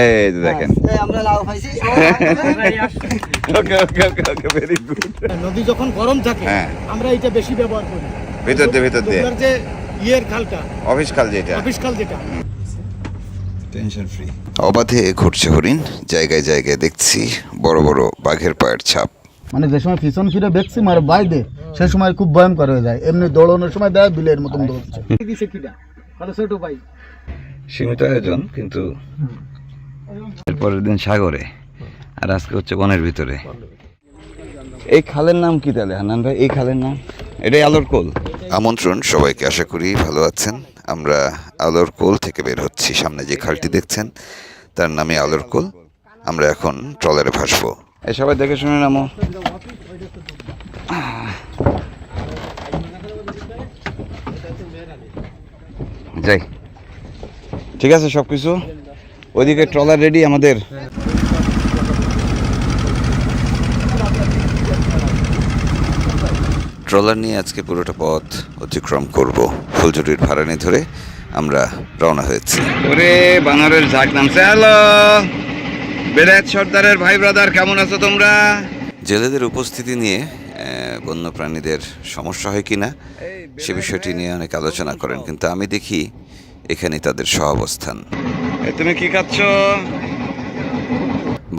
এই যে দেখেন। এই আমরা লাউ খাইছি। ওকে ওকে ওকে ওকে ভেরি গুড নদী যখন গরম থাকে। আমরা এটা বেশি ব্যবহার করি। ভিতর দিয়ে ভিতর দিয়ে। যে ইয়ের খালটা অফিস কাল যেটা। অফিস খাল যেটা। টেনশন ফ্রি অবাধে ঘুরছে হরিণ জায়গায় জায়গায় দেখছি বড় বড় বাঘের পায়ের ছাপ। মানে যে সময় পিছন ফিরে দেখছি মার বাইরে সে সময় খুব ভয়ঙ্কর হয়ে যায়। এমনি দৌড়ানোর সময় দেয় বিলের মতন দৌড়ছে। দিছে কিটা? তাহলে ছোট ভাই। সীমিত আয়োজন কিন্তু এরপরের দিন সাগরে আর আজকে হচ্ছে বনের ভিতরে। এই খালের নাম কি তাহলে হানান ভাই? এই খালের নাম? এটাই আলোর কোল। আমন্ত্রণ সবাইকে আশা করি ভালো আছেন। আমরা আলোর কোল থেকে বের হচ্ছি সামনে যে খালটি দেখছেন তার নামে আলোর কোল। আমরা এখন ট্রলারে ভাসবো। এই সবাই দেখে শুনে নামো। যাই। ঠিক আছে সব কিছু ওইদিকে ট্রলার রেডি আমাদের। ট্রলার নিয়ে আজকে পুরোটা পথ অতিক্রম করব। ফুলঝুরির ভাড়ানি ধরে আমরা রওনা হয়েছি। ওরে বানরের ঝাঁক নামছে হ্যালো। বেড়াত সর্দারের ভাই ব্রাদার কেমন আছো তোমরা? জেলেদের উপস্থিতি নিয়ে আহ, বন্যপ্রাণীদের সমস্যা হয় কিনা সে বিষয়টি নিয়ে অনেক আলোচনা করেন। কিন্তু আমি দেখি এখানে তাদের সহাবস্থান। তুমি কি খাচ্ছ?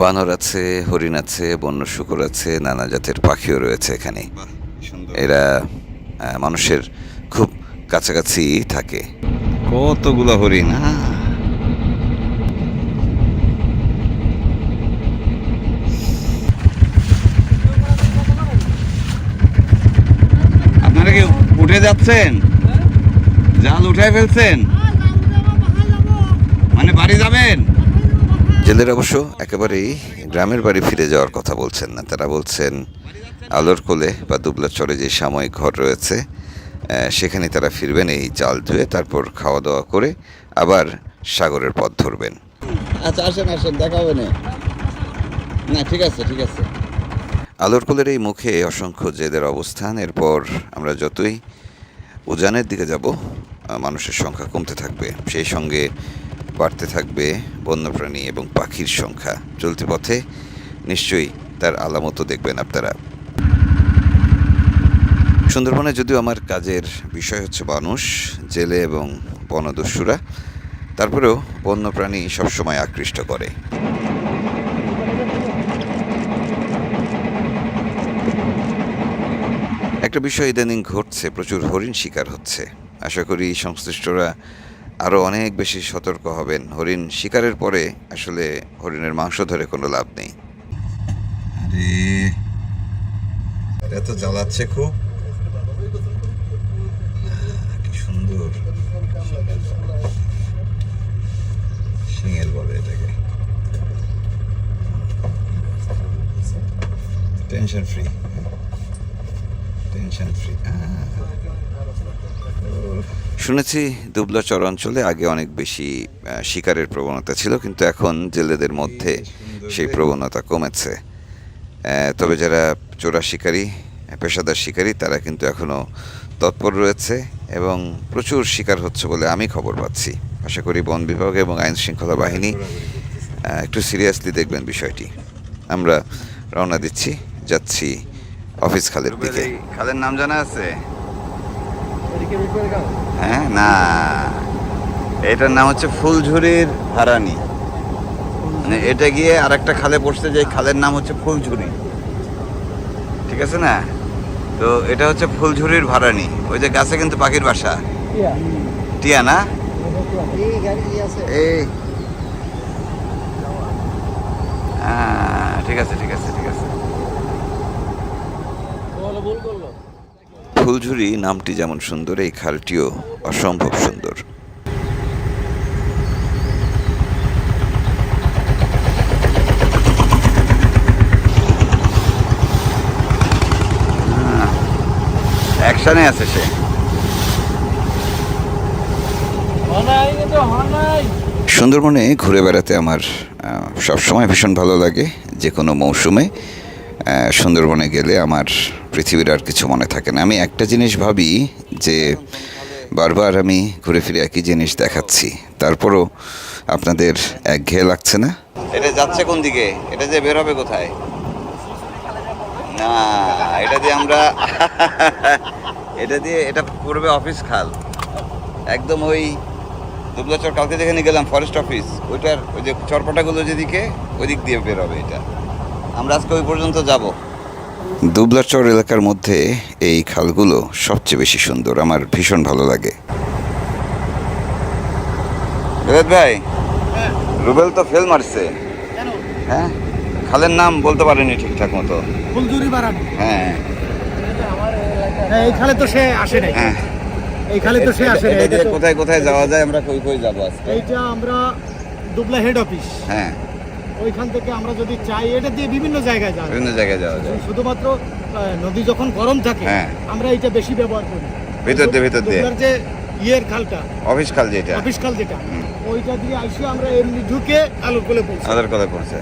বানর আছে হরিণ আছে বন্য শুকর আছে নানা জাতের পাখিও রয়েছে এখানে। এরা মানুষের খুব কাছাকাছি থাকে। কতগুলো হরিণ আপনারা কি উঠে যাচ্ছেন? জাল উঠায় ফেলছেন? মানে বাড়ি যাবেন? জেলের অবশ্য একেবারেই গ্রামের বাড়ি ফিরে যাওয়ার কথা বলছেন না। তারা বলছেন আলোর কোলে বা দুবলা চরে যে সাময়িক ঘর রয়েছে সেখানে তারা ফিরবেন এই জাল ধুয়ে তারপর খাওয়া দাওয়া করে আবার সাগরের পথ ধরবেন। আচ্ছা আসেন আসেন দেখা হবে না। না ঠিক আছে ঠিক আছে। আলোর কোলের এই মুখে অসংখ্য জেদের অবস্থান। এরপর আমরা যতই উজানের দিকে যাব মানুষের সংখ্যা কমতে থাকবে। সেই সঙ্গে বাড়তে থাকবে বন্যপ্রাণী এবং পাখির সংখ্যা। চলতি পথে নিশ্চয়ই তার আলামতও দেখবেন আপনারা। সুন্দরবনে যদিও আমার কাজের বিষয় হচ্ছে মানুষ, জেলে এবং বনদস্যুরা, তারপরেও বন্যপ্রাণী সবসময় আকৃষ্ট করে। একটা বিষয় ইদানিং ঘটছে, প্রচুর হরিণ শিকার হচ্ছে। আশা করি সংশ্লিষ্টরা আরও অনেক বেশি সতর্ক হবেন। হরিণ শিকারের পরে আসলে হরিণের মাংস ধরে কোনো লাভ নেই। আরে এত জ্বালাচ্ছে খুব। সুন্দর। সিংহের বলে এটাকে। টেনশন ফ্রি টেনশন ফ্রি শুনেছি দুবলাচর অঞ্চলে আগে অনেক বেশি শিকারের প্রবণতা ছিল কিন্তু এখন জেলেদের মধ্যে সেই প্রবণতা কমেছে। তবে যারা চোরা শিকারী পেশাদার শিকারী তারা কিন্তু এখনও তৎপর রয়েছে এবং প্রচুর শিকার হচ্ছে বলে আমি খবর পাচ্ছি। আশা করি বন বিভাগ এবং আইন শৃঙ্খলা বাহিনী একটু সিরিয়াসলি দেখবেন বিষয়টি। আমরা রওনা দিচ্ছি যাচ্ছি অফিস খালের দিকে। খালের নাম জানা আছে? হ্যাঁ না। এটার নাম হচ্ছে ফুলঝুরির হারানি মানে এটা গিয়ে আর একটা খালে পড়ছে যে খালের নাম হচ্ছে ফুলঝুরি। ঠিক আছে না? তো এটা হচ্ছে ফুলঝুরির ভাড়ানি ওই যে গাছে কিন্তু পাখির বাসা। টিয়া। না? এই গাড়ি আছে। ঠিক আছে ঠিক আছে ঠিক আছে। ফুলঝুরি নামটি যেমন সুন্দর এই খালটিও অসম্ভব সুন্দর। অ্যাকশনে আছে সে। সুন্দরবনে ঘুরে বেড়াতে আমার সবসময় ভীষণ ভালো লাগে যে কোনো মৌসুমে। সুন্দরবনে গেলে আমার পৃথিবীর আর কিছু মনে থাকে না। আমি একটা জিনিস ভাবি যে বারবার আমি ঘুরে ফিরে একই জিনিস দেখাচ্ছি। তারপরও আপনাদের একঘেয়ে লাগছে না? এটা যাচ্ছে কোন দিকে? এটা যে বের হবে কোথায়? না, এটা দিয়ে আমরা এটা দিয়ে এটা পড়বে অফিস খাল। একদম ওই দুবলাচর, কালকে যেখানে গেলাম ফরেস্ট অফিস ওইটার ওই যে চরপটাগুলো যেদিকে ওই দিক দিয়ে বের হবে এটা। আমরা আজকে ওই পর্যন্ত যাব। দুবলাচর এলাকার মধ্যে এই খালগুলো সবচেয়ে বেশি সুন্দর। আমার ভীষণ ভালো লাগে। ভাই রুবেল তো ফেল মারছে। হ্যাঁ? খালের নাম বলতে পারেনি ঠিকঠাক মতো। ফুলজুরি বাড়ানো হ্যাঁ। হ্যাঁ এই খালে তো সে আসে নাই। হ্যাঁ। এই খালে তো সে আসে নাই। কোথায় কোথায় যাওয়া যায় আমরা কই কই যাব আজকে? এইটা আমরা দুবলা হেড অফিস হ্যাঁ। ওইখান থেকে আমরা যদি চাই এটা দিয়ে বিভিন্ন জায়গায় যাওয়া। বিভিন্ন জায়গায় যাওয়া যায়। শুধুমাত্র নদী যখন গরম থাকে হ্যাঁ। আমরা এটা বেশি ব্যবহার করি। ভিতর দিয়ে ভিতর দিয়ে। যে ইয়ের খালটা অফিস খাল যেটা। অফিস খাল যেটা ওইটা দিয়ে আইসে আমরা এমনি ঢুকে আলুর কোলে পৌঁছি আমাদের কথা পড়ছে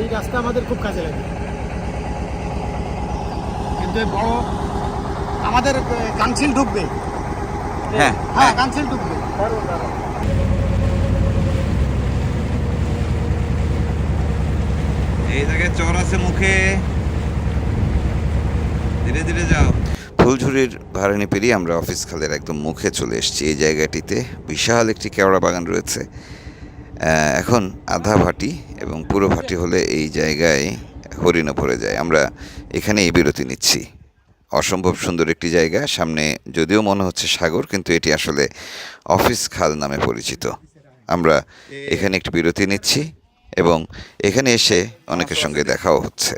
এই রাস্তা আমাদের খুব কাজে লাগে। কিন্তু এই বড় আমাদের কাউন্সিল ঢুকবে। হ্যাঁ হ্যাঁ কাউন্সিল ঢুকবে। এই জায়গায় চর আছে মুখে। ধীরে ধীরে যাও। ফুলঝুরির ভাড়ানি পেরিয়ে আমরা অফিস খালের একদম মুখে চলে এসেছি এই জায়গাটিতে। বিশাল একটি কেওড়া বাগান রয়েছে। এখন আধা ভাটি এবং পুরো ভাটি হলে এই জায়গায় হরিণও ভরে যায়। আমরা এখানেই বিরতি নিচ্ছি। অসম্ভব সুন্দর একটি জায়গা। সামনে যদিও মনে হচ্ছে সাগর কিন্তু এটি আসলে অফিস খাল নামে পরিচিত। আমরা এখানে একটি বিরতি নিচ্ছি। এবং এখানে এসে অনেকের সঙ্গে দেখাও হচ্ছে।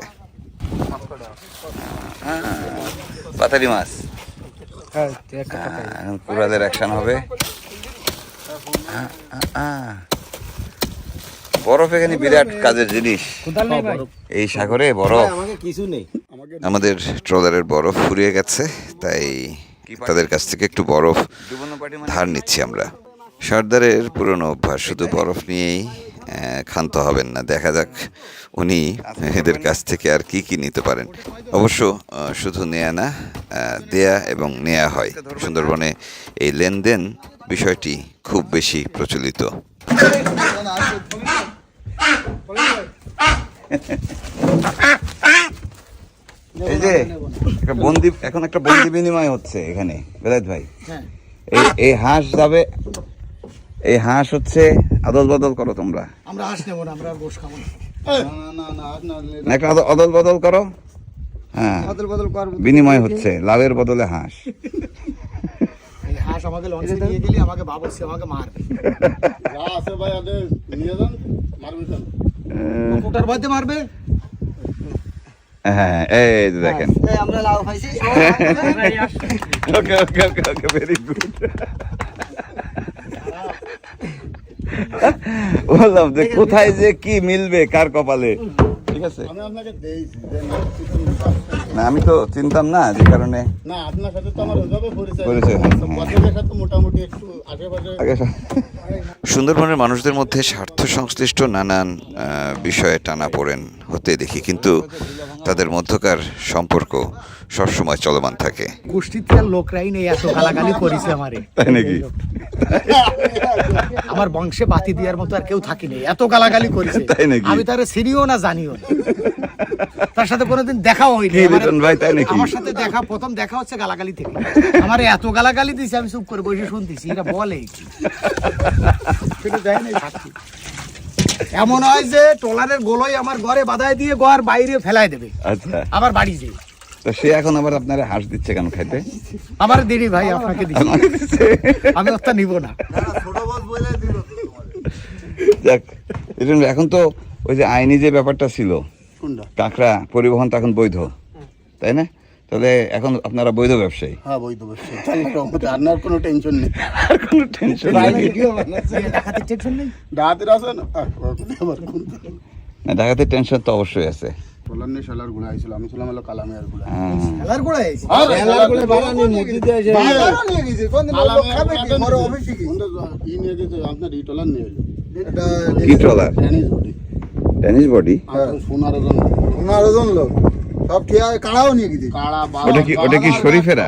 পাতারি মাছ। হ্যাঁ এখন কুড়ালের অ্যাকশন হবে। বরফ এখানে বিরাট কাজের জিনিস। এই সাগরে বরফ। কিছু নেই। আমাদের ট্রলারের বরফ ফুরিয়ে গেছে তাই তাদের কাছ থেকে একটু বরফ ধার নিচ্ছি আমরা। সর্দারের পুরনো অভ্যাস শুধু বরফ নিয়েই ক্ষান্ত হবেন না। দেখা যাক উনি এদের কাছ থেকে আর কি কি নিতে পারেন। অবশ্য শুধু নেয়া না দেয়া এবং নেয়া হয়। সুন্দরবনে এই লেনদেন বিষয়টি খুব বেশি প্রচলিত। এই যে একটা বন্দি এখন একটা বন্দি বিনিময় হচ্ছে এখানে। বেলায়েত ভাই হ্যাঁ। এই এই হাঁস যাবে এই হাঁস হচ্ছে আদল বদল করো তোমরা। আমরা হাঁস নেব না আমরা গোশ খাব না। না না না আর না লে- না, একটা আদল- অদল বদল করো। হ্যাঁ বদল বিনিময় হচ্ছে লাভের বদলে হাঁস। হাঁস আমাকে লঞ্চে নিয়ে গেলে আমাকে বাবুসি আমাকে মারবে। যা আছে ভাই আগে নিয়ে যান মারবি কোটার মারবে? হ্যাঁ এই যে দেখেন। আমরা লাউ খাইছি। ওকে ওকে ওকে ওকে ভেরি গুড বললাম যে কোথায় যে কি মিলবে কার কপালে? ঠিক আছে? আমি আপনাকে দিয়েছি যে না, আমি তো চিনতাম না যে কারণে। না আপনার সাথে তো আমার ওইভাবে পরিচয় পরিচয়। বছরের সাথে মোটামুটি একটু আশেপাশে সুন্দরবনের মানুষদের মধ্যে স্বার্থ সংশ্লিষ্ট নানান আহ, বিষয়ে টানা পড়েন। হতে দেখি কিন্তু তাদের মধ্যকার সম্পর্ক সবসময় চলমান থাকে। গোষ্ঠীতে লোকরাই নেই এত গালাগালি করেছে আমারে। তাই নাকি? আমার বংশে বাতি দেওয়ার মতো আর কেউ থাকি নেই এত গালাগালি করেছে। তাই নাকি? আমি তারে চিনিও না জানিও তার সাথে কোনোদিন দেখাও হয়নি। কি আমার- ভাই, তাই নাকি? আমার সাথে দেখা প্রথম দেখা হচ্ছে গালাগালি থেকে। আমার এত গালাগালি দিছে আমি চুপ করে বসে শুনতেছি এটা বলে। সেটা দেয় নাই। এমন হয় যে ট্রলারের গোলই আমার ঘরে বাধায় দিয়ে ঘর বাইরে ফেলায় দেবে। আচ্ছা। আবার বাড়ি যাই। তো সে এখন আবার আপনারা হাঁস দিচ্ছে কেন খাইতে? আমার দেরি ভাই আপনাকে দিচ্ছে। আমি ওটা নিব না। যাক এখন তো ওই যে আইনি যে ব্যাপারটা ছিল কাঁকড়া পরিবহন তো এখন বৈধ তাই না? তাহলে এখন আপনারা বৈধ ব্যবসায়ী। হ্যাঁ বই দেবো আপনার কোনো টেনশন নেই। আর কোনো টেনশন নেই। ডাকাতির টেনশন নেই? আছে না। টেনশন তো অবশ্যই আছে। আইছিল আমি ছিলাম হলো কালামিয়ারগুলা হ্যাঁ। খেলার গোড়ায়? খেলারগুলা বানানি মসজিদে এসে ই নিয়ে গেছে। আপনার ই টলার নিয়ে কি বডি টেনিস বডি সোনার ওজন। সোনার ওজন লোক। সব ঠিক আছে কাড়াও নিয়ে গেছে। কাড়া ওটা কি ওটা কি শরীফেরা?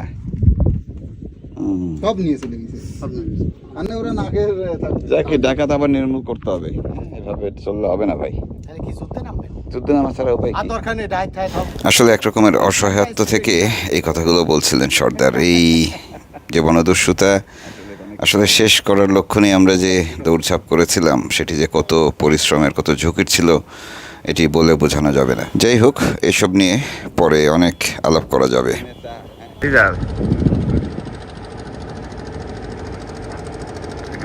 হুম। সব নিয়ে চলে গেছে। আনে ওরা নাকের যাকে ডাকাত আবার নির্মূল করতে হবে। এভাবে চললে হবে না ভাই। কি কি? আসলে একরকমের অসহায়ত্ব থেকে এই কথাগুলো বলছিলেন সর্দার। এই যে বনদস্যুতা আসলে শেষ করার লক্ষ্যণে আমরা যে দৌড়ঝাঁপ করেছিলাম সেটি যে কত পরিশ্রমের কত ঝুঁকির ছিল এটি বলে বোঝানো যাবে না। যাই হোক এসব নিয়ে পরে অনেক আলাপ করা যাবে।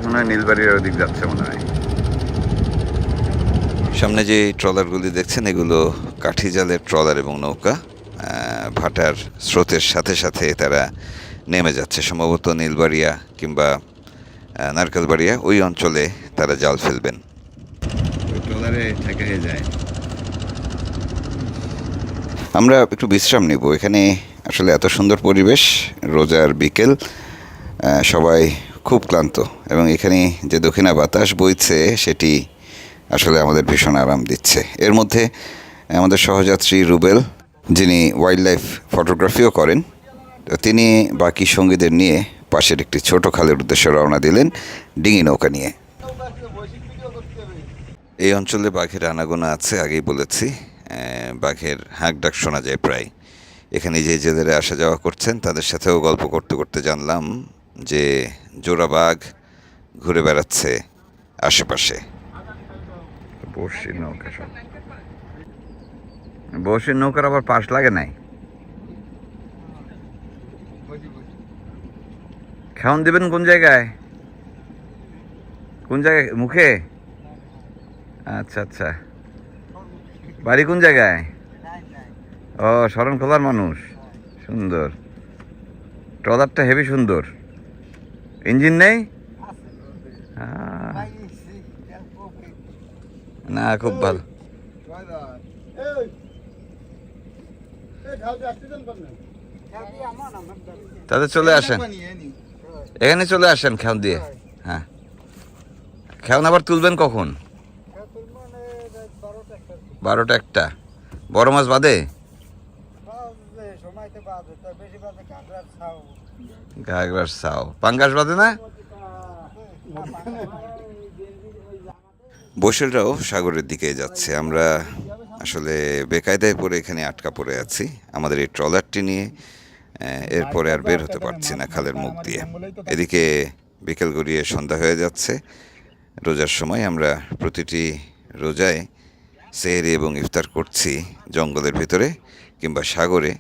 মনে হয় নীলবাড়ির ওদিক যাচ্ছে মনে হয়। সামনে যে ট্রলারগুলি দেখছেন এগুলো কাঠি জালের ট্রলার এবং নৌকা। ভাটার স্রোতের সাথে সাথে তারা নেমে যাচ্ছে। সম্ভবত নীলবাড়িয়া কিংবা নারকেলবাড়িয়া ওই অঞ্চলে তারা জাল ফেলবেন। ট্রলারে ঠেকে যায়। আমরা একটু বিশ্রাম নিব। এখানে আসলে এত সুন্দর পরিবেশ রোজার বিকেল সবাই খুব ক্লান্ত এবং এখানে যে দক্ষিণা বাতাস বইছে, সেটি আসলে আমাদের ভীষণ আরাম দিচ্ছে। এর মধ্যে আমাদের সহযাত্রী রুবেল, যিনি ওয়াইল্ড লাইফ ফটোগ্রাফিও করেন তিনি বাকি সঙ্গীদের নিয়ে পাশের একটি ছোট খালের উদ্দেশ্যে রওনা দিলেন ডিঙি নৌকা নিয়ে। এই অঞ্চলে বাঘের আনাগোনা আছে, আগেই বলেছি। বাঘের হাঁক ডাক শোনা যায় প্রায়। এখানে যে জেলেরা আসা যাওয়া করছেন, তাদের সাথেও গল্প করতে করতে জানলাম যে জোড়া বাঘ ঘুরে বেড়াচ্ছে আশেপাশে। বর্ষির নৌকা বর্ষির নৌকার আবার পাশ লাগে নাই? খাওয়ান দেবেন কোন জায়গায়? কোন জায়গায়? মুখে? আচ্ছা আচ্ছা। বাড়ি কোন জায়গায়? ও শরণ খোলার মানুষ। সুন্দর। ট্রলারটা হেভি সুন্দর। ইঞ্জিন নেই? না খুব ভালো। তাদের চলে আসেন। এখানে চলে আসেন খেয়াল দিয়ে। হ্যাঁ। খেয়াল আবার তুলবেন কখন? বারোটা একটা। বড় মাছ বাদে? ঘাগরার সাও পাঙ্গাস বাদে না? বসেলরাও সাগরের দিকে যাচ্ছে। আমরা আসলে বেকায়দায় পড়ে এখানে আটকা পড়ে আছি। আমাদের এই ট্রলারটি নিয়ে এরপরে আর বের হতে পারছি না খালের মুখ দিয়ে। এদিকে বিকেল গড়িয়ে সন্ধ্যা হয়ে যাচ্ছে। রোজার সময় আমরা প্রতিটি রোজায় সেহরি এবং ইফতার করছি জঙ্গলের ভিতরে কিংবা সাগরে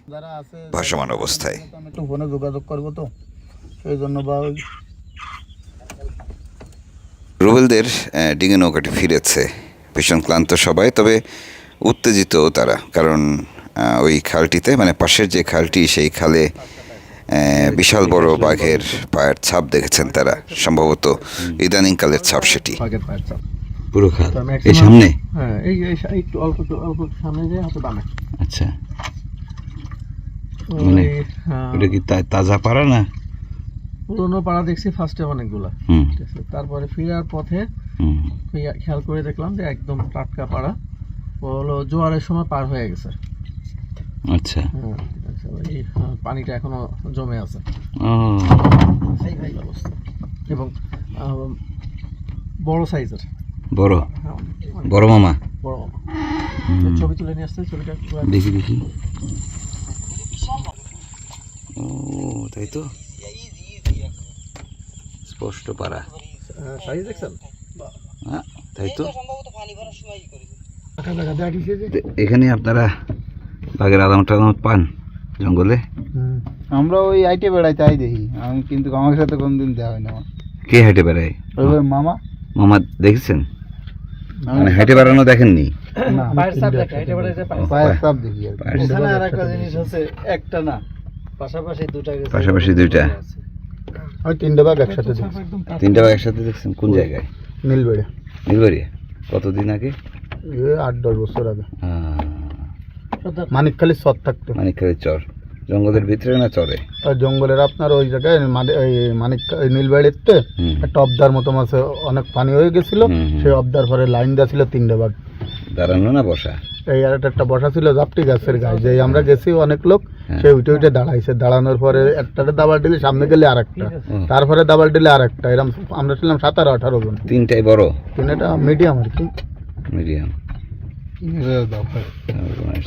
ভাসমান অবস্থায়। একটু ফোনে যোগাযোগ করব তো। সেই জন্য বা রুবেলদের ডিঙে নৌকাটি ফিরেছে। ভীষণ ক্লান্ত সবাই তবে উত্তেজিত তারা। কারণ ওই খালটিতে মানে পাশের যে খালটি সেই খালে বিশাল বড় বাঘের পায়ের ছাপ দেখেছেন তারা। সম্ভবত ইদানিংকালের ছাপ সেটি। পুরো খাল সামনে? হ্যাঁ এই এই একটু অল্প অল্প সামনে যায় হাতে বামে। আচ্ছা। মানে হ্যাঁ, কি তাজা পারা না? পুরোনো পাড়া দেখছি ফার্স্টে অনেকগুলা। ঠিক আছে তারপরে ফেরার পথে খেয়াল করে দেখলাম যে একদম টাটকা পাড়া। ও হলো জোয়ারের সময় পার হয়ে গেছে। আচ্ছা। হ্যাঁ এই হ্যাঁ, পানিটা এখনও জমে আছে। এবং বড় সাইজের। বড়? হ্যাঁ, বড় মামা? ছবি তুলে নিয়ে আসছে ছবিটা দেখি দেখি। ও তাই তো? স্পষ্ট পারা সাইজ দেখছেন? হ্যাঁ তাই তো? এখানে আপনারা বাঘের আদামত টাদামত পান জঙ্গলে? আমরা ওই আইটে বেড়াইতে আই দেখি। আমি কিন্তু আমার সাথে কোনদিন দেওয়া হয় না কে হেঁটে বেড়ায়? মামা। মামা দেখেছেন? মানে হেঁটে বেড়ানো দেখেননি? না, পায়ের চাপ দেখা এটা বলে যে পায়ের পায়ের দেখি আর। ওখানে একটা জিনিস আছে একটা না পাশাপাশি দুটা গেছে। পাশাপাশি দুইটা। ওই তিনটে বাঘ একসাথে তিনটা বাঘ একসাথে দেখছেন? কোন জায়গায়? নীলবেড়ে। নীলবাড়িয়া কতদিন আগে? এ আট দশ বছর আগে। মানিকখালি সৎ থাকতো। মানিকখালী চর। জঙ্গলের ভিতরে না চরে? জঙ্গলের আপনার ওই জায়গায় মানে ওই মানিক ওই নীলবাড়িতে। একটা অবদার মতো মাছে অনেক পানি হয়ে গেছিল। সেই অবদার পরে লাইন দেওয়া ছিল তিনটে বাঘ দাঁড়ানো না বসা? এই আর একটা বসা ছিল জাপটি গাছের গায়ে। যে আমরা গেছি অনেক লোক সে উঠে উঠে দাঁড়াইছে। দাঁড়ানোর পরে একটাতে দাবাল দিলে সামনে গেলে আর একটা তারপরে দাবাল দিলে আর একটা এরকম আমরা ছিলাম সাতারো আঠারো জন। তিনটাই বড়? এটা মিডিয়াম আর কি। মিডিয়াম।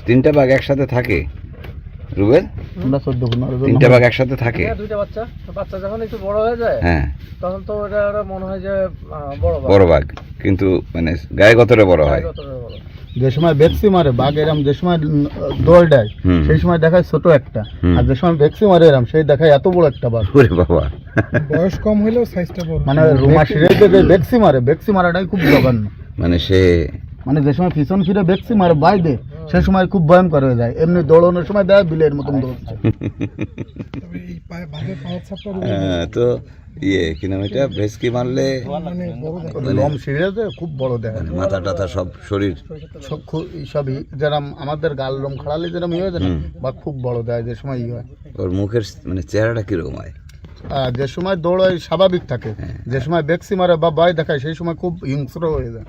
তিনটা বাঘ একসাথে থাকে? রুবেল? আমরা চোদ্দ পনেরো জন তিনটা বাঘ একসাথে থাকে? হ্যাঁ, দুইটা বাচ্চা। তো বাচ্চা যখন একটু বড় হয়ে যায় হ্যাঁ। তখন তো ওটা ওটা মনে হয় যে বড় বাঘ। বড় বাঘ। কিন্তু মানে গায়ে গতরে বড় হয়। যে সময় মারে বাঘ এরম যে সময় উম, দেয় সেই সময় দেখায় ছোট একটা। আর যে সময় ভেক্সি মারে এরম সেই দেখায় এত বড় একটা বাঘ। ওরে বাবা। বয়স কম হলেও সাইজটা বড়। মানে রুমা যে মারে ভেক্সি মারাটাই খুব জঘন্য। মানে সে মানে যে সময় পিছন ফিরে ভেক্সি মারে বাইদে সেই সময় খুব ভয়ঙ্কর হয়ে যায়। এমনি দৌড়ানোর সময় দেয় বিলের মতন দৌড়ছে এই পায়ে বাঘের পাওয়ার ছাপটা আহ, তো ইয়ে কি নাম এটা? ভেসকি মারলে মানে লম সিরিয়াতে খুব বড় দেখায় মানে মাথা টাথা সব শরীর। সব সবই যেরম আমাদের গাল রম খাড়ালে যেরম ইয়ে হয়ে যায় বা খুব বড় দেয় যে সময় ইয়ে হয়। ওর মুখের মানে চেহারাটা কীরকম হয়? আর যে সময় দৌড়ায় স্বাভাবিক থাকে যে সময় ভেক্সি মারে বা ভয় দেখায় সেই সময় খুব হিংস্র হয়ে যায়।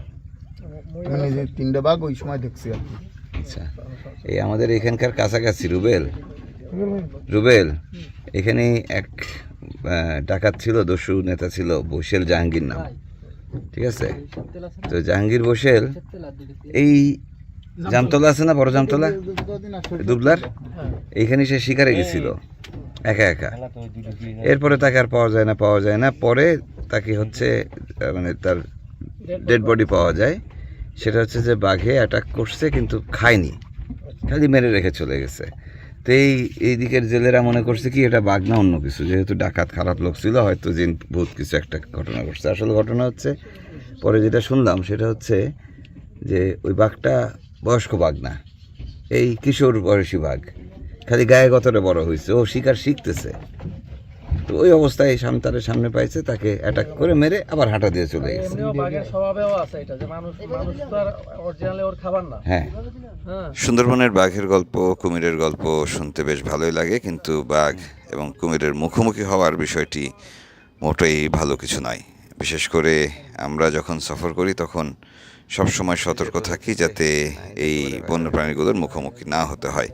আমি নিজে তিনটে বাঘ ওই সময় দেখছি আর কি। আচ্ছা। এই আমাদের এখানকার কাছাকাছি রুবেল? রুবেল এখানে এক ডাকাত ছিল দস্যু নেতা ছিল বসেল জাহাঙ্গীর নাম। ঠিক আছে? তো জাহাঙ্গীর বসেল এই জামতলা আছে না বড় জামতলা? দুবলার? এইখানে সে শিকারে গেছিল। একা একা। এরপরে তাকে আর পাওয়া যায় না পাওয়া যায় না। পরে তাকে হচ্ছে মানে তার ডেড বডি পাওয়া যায়। সেটা হচ্ছে যে বাঘে অ্যাটাক করছে কিন্তু খায়নি। খালি মেরে রেখে চলে গেছে। তো এই এই দিকের জেলেরা মনে করছে কি, এটা বাঘ না অন্য কিছু? যেহেতু ডাকাত খারাপ লোক ছিল, হয়তো জিন ভূত কিছু একটা ঘটনা ঘটছে। আসলে ঘটনা হচ্ছে, পরে যেটা শুনলাম সেটা হচ্ছে যে ওই বাঘটা বয়স্ক বাঘ না, এই কিশোর বয়সী বাঘ। খালি গায়ে গতরে বড় হয়েছে। ও শিকার শিখতেছে। তো ওই অবস্থায় সামতারের সামনে পাইছে তাকে অ্যাটাক করে মেরে আবার হাঁটা দিয়ে চলে গেছে। এমনিও বাঘের স্বভাবেও আছে এটা যে মানুষ মানুষ তো আর অরিজিনালি ওর খাবার না। হ্যাঁ। হ্যাঁ। সুন্দরবনের বাঘের গল্প কুমিরের গল্প শুনতে বেশ ভালোই লাগে কিন্তু বাঘ এবং কুমিরের মুখোমুখি হওয়ার বিষয়টি মোটেই ভালো কিছু নয়। বিশেষ করে আমরা যখন সফর করি তখন সবসময় সতর্ক থাকি যাতে এই বন্যপ্রাণীগুলোর মুখোমুখি না হতে হয়।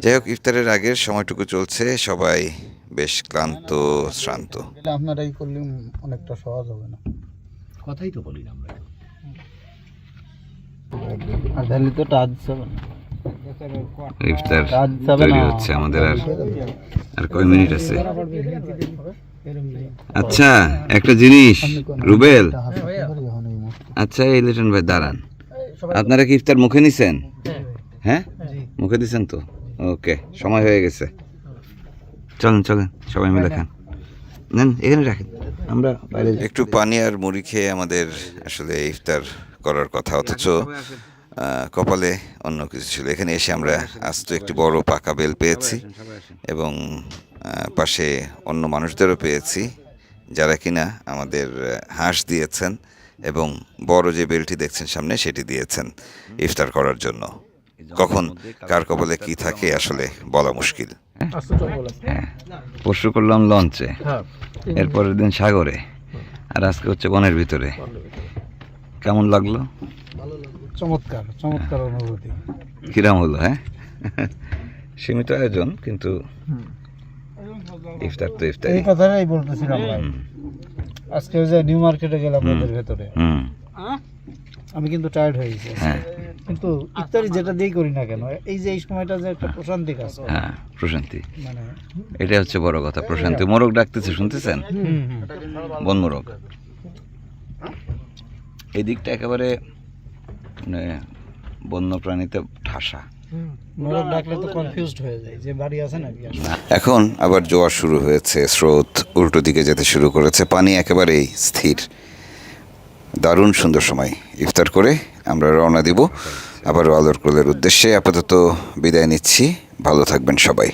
যাই হোক ইফতারের আগের সময়টুকু চলছে সবাই বেশ ক্লান্ত শ্রান্ত। এটা আপনারা এই করলে অনেকটা সহজ হবে না। কথাই তো বলি আমরা। আর তাহলে তো টাচ হবে না। ইফতার তৈরি হচ্ছে আমাদের আর আর কয় মিনিট আছে? আচ্ছা একটা জিনিস। রুবেল। আচ্ছা এই লিটন ভাই দাঁড়ান। আপনারা কি ইফতার মুখে নিছেন? হ্যাঁ। মুখে দিছেন তো? ওকে সময় হয়ে গেছে। চলেন চলেন সবাই মিলে খান। নেন এখানে রাখেন। আমরা বাইরে একটু পানি আর মুড়ি খেয়ে আমাদের আসলে ইফতার করার কথা অথচ কপালে অন্য কিছু ছিল। এখানে এসে আমরা আস্ত একটি বড় পাকা বেল পেয়েছি এবং পাশে অন্য মানুষদেরও পেয়েছি যারা কিনা আমাদের হাঁস দিয়েছেন এবং বড় যে বেলটি দেখছেন সামনে সেটি দিয়েছেন ইফতার করার জন্য। কখন কার কপালে কি থাকে আসলে বলা মুশকিল। হ্যাঁ পরশু করলাম লঞ্চে। হ্যাঁ। এরপরের দিন সাগরে। আর আজকে হচ্ছে বনের ভিতরে। কেমন লাগল? চমৎকার চমৎকার অনুভূতি। কিরাম হলো হ্যাঁ? সীমিত আয়োজন কিন্তু ইফতার তো ইফতার। এই কথাটাই বলতেছিলাম। আজকে ওই যে নিউ মার্কেটে গেলাম ওদের ভেতরে। হুম। আমি কিন্তু টায়ার্ড হয়ে গেছি। হ্যাঁ। কিন্তু ইফতারি যেটা দিয়েই করি না কেন এই যে এই সময়টা যে একটা প্রশান্তি কাজ হ্যাঁ প্রশান্তি। মানে এটা হচ্ছে বড় কথা প্রশান্তি। মোরগ ডাকতেছে শুনতেছেন? বন মোরগ। এই দিকটা একেবারে মানে বন্য প্রাণীতে ঠাসা এখন আবার জোয়ার শুরু হয়েছে স্রোত উল্টো দিকে যেতে শুরু করেছে পানি একেবারেই স্থির। দারুণ সুন্দর সময় ইফতার করে আমরা রওনা দিব। আবারও আলোর কোলের উদ্দেশ্যে আপাতত বিদায় নিচ্ছি। ভালো থাকবেন সবাই।